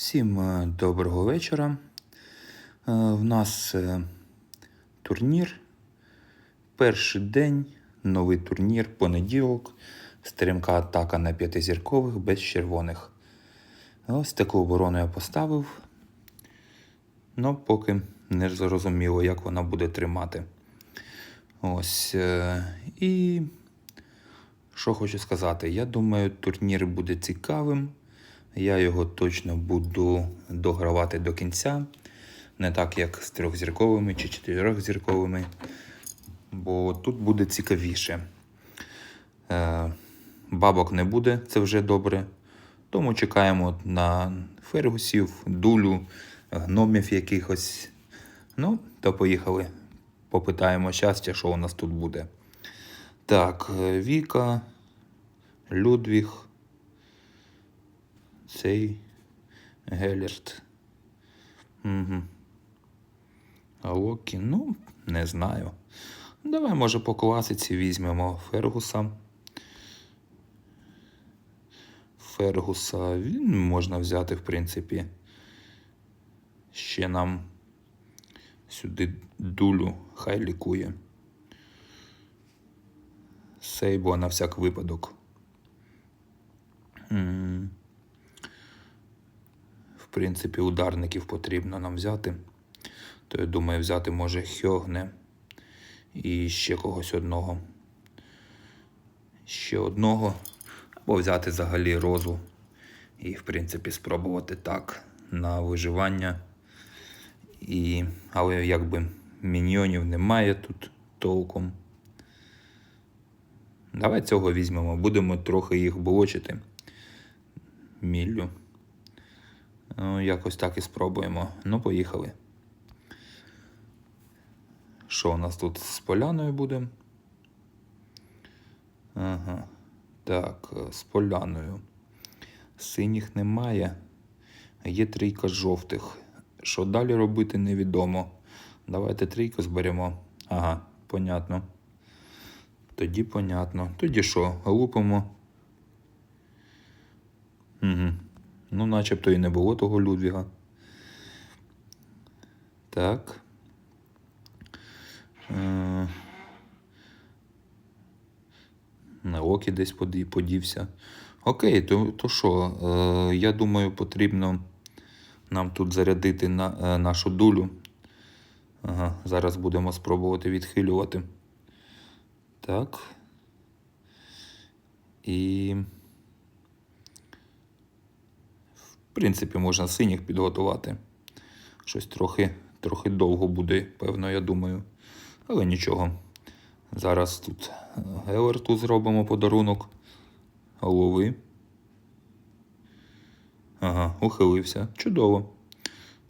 Всім е, доброго вечора. Е, В нас е, турнір. Перший день, новий турнір, понеділок. Стрімка атака на п'ятизіркових без червоних. Ось таку оборону я поставив. Ну, поки не зрозуміло, як вона буде тримати. Ось. І що хочу сказати, я думаю, турнір буде цікавим. Я його точно буду догравати до кінця. Не так, як з трьохзірковими чи чотирьохзірковими. Бо тут буде цікавіше. Е, бабок не буде, це вже добре. Тому чекаємо на фергусів, дулю, гномів якихось. Ну, то поїхали. Попитаємо щастя, що у нас тут буде. Так, е, Віка, Людвіг, цей Гелерт. Угу. А Локі, ну, не знаю. Давай, може, по класиці візьмемо Фергуса. Фергуса він можна взяти, в принципі. Ще нам сюди дулю хай лікує. Сейбо на всяк випадок. М. принципі, ударників потрібно нам взяти. То я думаю, взяти може Хьогне і ще когось одного. Ще одного. Або взяти взагалі розу. І, в принципі, спробувати так на виживання. І... Але якби міньйонів немає тут толком. Давай цього візьмемо. Будемо трохи їх блочити. Міллю. Ну, якось так і спробуємо. Ну, поїхали. Що у нас тут з поляною буде? Ага. Так, е, з поляною. Синіх немає. Є трійка жовтих. Що далі робити, невідомо. Давайте трійку зберемо. Ага, понятно. Тоді понятно. Тоді що, лупимо. Угу. Ну, начебто і не було того Людвіга. Так. Е, На окі десь подівся. Окей, то, то що? Е, я думаю, потрібно нам тут зарядити на, е, нашу дулю. Ага, зараз будемо спробувати відхилювати. Так. І. В принципі, можна синіх підготувати. Щось трохи, трохи довго буде, певно, я думаю. Але нічого. Зараз тут Гелерту зробимо подарунок. Голови. Ага, ухилився. Чудово.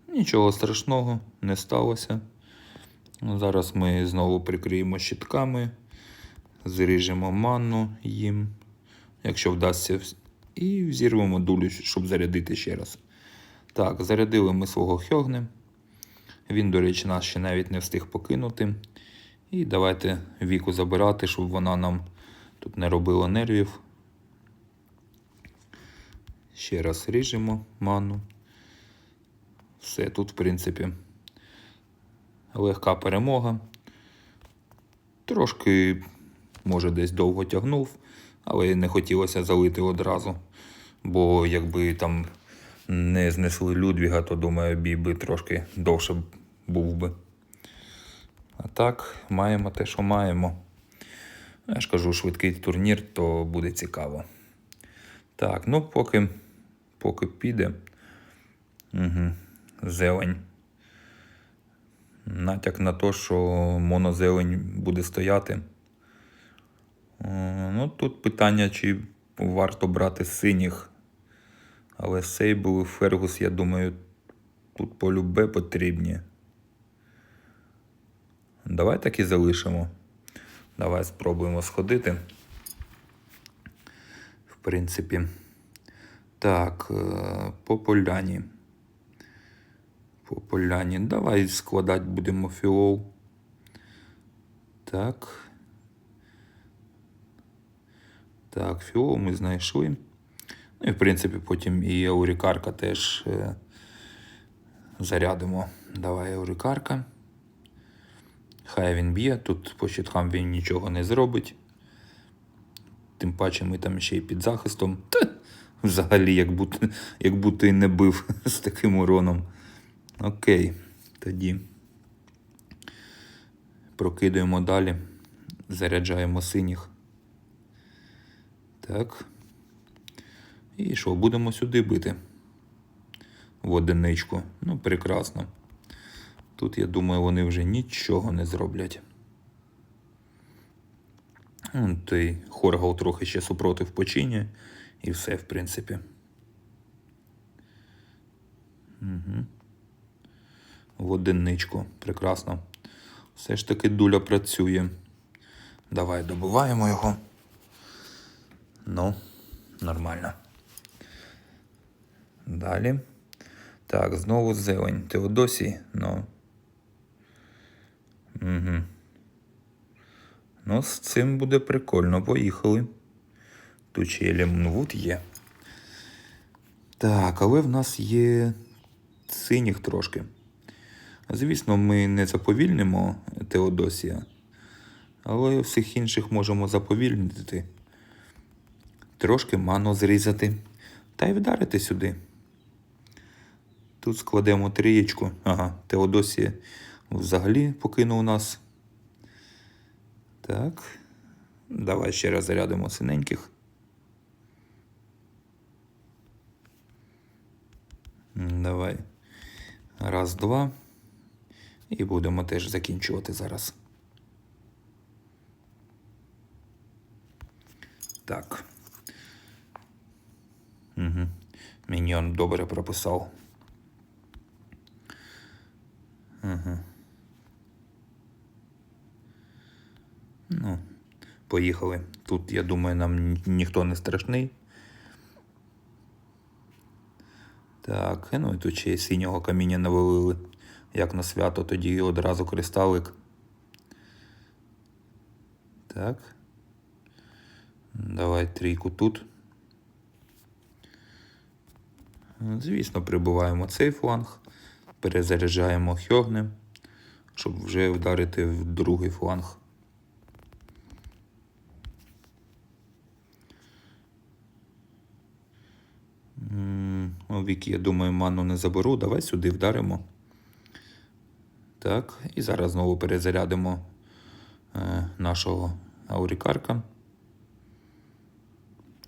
Нічого страшного не сталося. Ну, Зараз ми знову прикриємо щитками, зріжемо манну їм, якщо вдасться, і взірвемо дулю, щоб зарядити ще раз. Так, зарядили ми свого Хьогне. Він, до речі, нас ще навіть не встиг покинути. І давайте віку забирати, щоб вона нам тут не робила нервів. Ще раз ріжемо ману. Все тут, в принципі, легка перемога. Трошки, може, десь довго тягнув, але не хотілося залити одразу. Бо якби там не знесли Людвіга, то думаю, бій би трошки довше був би. А так, маємо те, що маємо. Я ж кажу, швидкий турнір, то буде цікаво. Так, ну поки, поки піде. Угу. Зелень. Натяк на те, що монозелень буде стояти. Е, Ну, тут питання, чи варто брати синіх. Але Сейбл і Фергус, я думаю, тут полюбе потрібні. Давай так і залишимо. Давай спробуємо сходити. В принципі. Так, е, по поляні. По поляні. Давай складати будемо фіол. Так. Так, фіол ми знайшли. Ну і в принципі потім і аурікарка теж е, зарядимо. Давай аурікарка. Хай він б'є, тут по щиткам він нічого не зробить. Тим паче ми там ще й під захистом. Та, взагалі, як будто, як будто і не бив з таким уроном. Окей, тоді прокидуємо далі. Заряджаємо синіх. Так. І що, будемо сюди бити. В одиничку. Ну, прекрасно. Тут, я думаю, вони вже нічого не зроблять. М, Той хоргал трохи ще супротив почині. І все, в принципі. Угу. В одиничку. Прекрасно. Все ж таки дуля працює. Давай добуваємо його. Ну, нормально. Далі. Так, знову зелень. Теодосій, ну. Угу. Ну, з цим буде прикольно. Поїхали. Тут ще є лімнвуд є. Так, але в нас є синіх трошки. Звісно, ми не заповільнимо Теодосія, але всіх інших можемо заповільнити. Трошки ману зрізати та й вдарити сюди. Тут складемо трієчку. Ага, Теодосія взагалі покинув нас. Так. Давай ще раз зарядимо синеньких. Давай. Раз, два. І будемо теж закінчувати зараз. Так. Угу. Міньйон добре прописав. Угу. Ну, поїхали. Тут, я думаю, нам ні- ніхто не страшний. Так, ну і тут ще й синього каміння навалили. Як на свято, тоді одразу кристалик. Так. Давай трійку тут. Звісно, прибуваємо цей фланг, перезаряджаємо хьогнем, щоб вже вдарити в другий фланг. М, віки, я думаю, ману не заберу. Давай сюди вдаримо. Так, і зараз знову перезарядимо е, нашого аурікарка.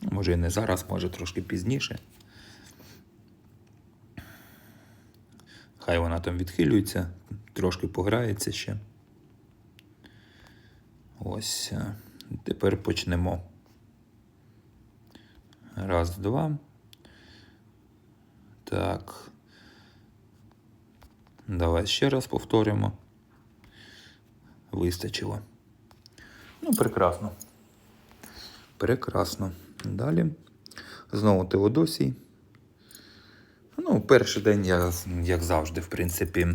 Може і не зараз, може трошки пізніше. Хай вона там відхилюється, трошки пограється ще. Ось. е, Тепер почнемо. Раз, два. Так. Давай ще раз повторимо. Вистачило. Ну, прекрасно. Прекрасно. Далі. Знову Теодосій. Ну, перший день я, як завжди, в принципі,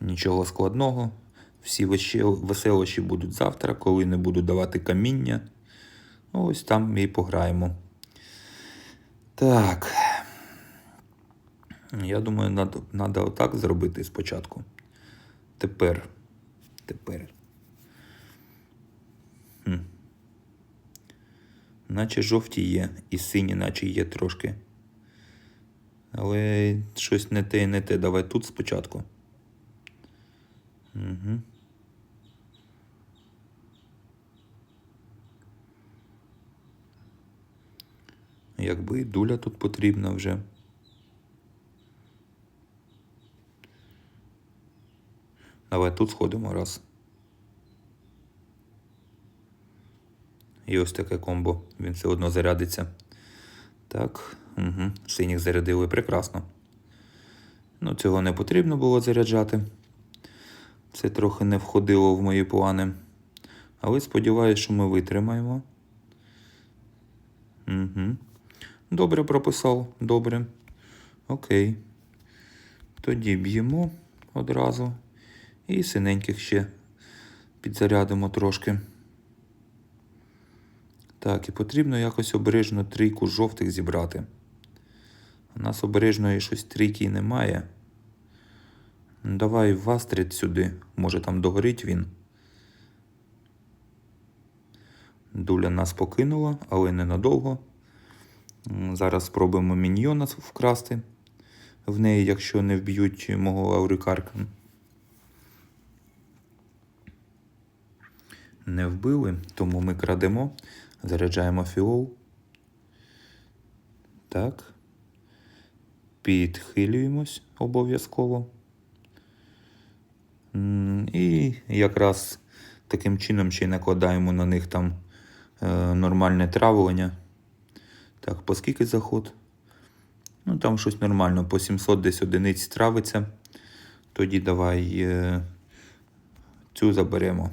нічого складного. Всі веселощі будуть завтра, коли не буду давати каміння. Ну, Ось там ми і пограємо. Так. Я думаю, треба отак зробити спочатку. Тепер. Тепер. Хм. Наче жовті є, і сині, наче є трошки. Але щось не те не те. Давай тут спочатку. Угу. Якби і дуля тут потрібна вже. Давай тут сходимо раз. І ось таке комбо. Він все одно зарядиться. Так, угу. синіх зарядили прекрасно. Ну, цього не потрібно було заряджати. Це трохи не входило в мої плани. Але сподіваюся, що ми витримаємо. Угу. Добре прописав, добре. Окей. Тоді б'ємо одразу. І синеньких ще підзарядимо трошки. Так, і потрібно якось обережно трійку жовтих зібрати. У нас обережної щось трійки немає. Ну, Давай в Астрид сюди, може там догорить він. Дуля нас покинула, але ненадовго. Зараз спробуємо міньйона вкрасти в неї, якщо не вб'ють мого аурикарка. Не вбили, тому ми крадемо, заряджаємо фіол. Так. Підхилюємось обов'язково. І якраз таким чином ще й накладаємо на них там е, нормальне травлення. Так, по скільки заход? Ну, там щось нормально, по 700 десь одиниць травиться. Тоді давай е, цю заберемо.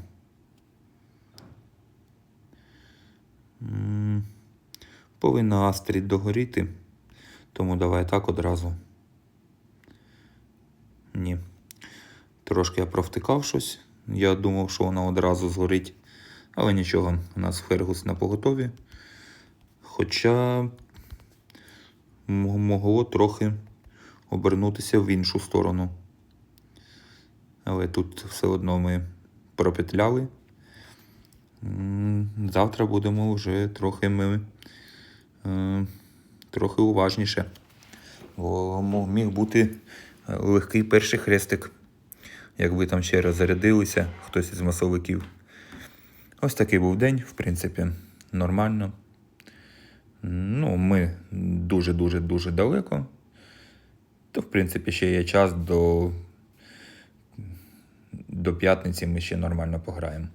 Повинна Астрід догоріти, тому давай так одразу. Ні. Трошки я провтикав щось. Я думав, що вона одразу згорить. Але нічого, у нас Фергус на поготові. Хоча могло трохи обернутися в іншу сторону. Але тут все одно ми пропетляли. Завтра будемо вже трохи ми е, трохи уважніше. Бо міг бути е, легкий перший хрестик, якби там ще раз зарядилися хтось із масовиків. Ось такий був день, в принципі, нормально. Ну, ми дуже-дуже дуже далеко. То, в принципі, ще є час до, до п'ятниці ми ще нормально пограємо.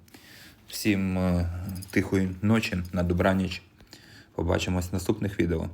Всім е, тихої ночі, на добраніч. Побачимось в наступних відео.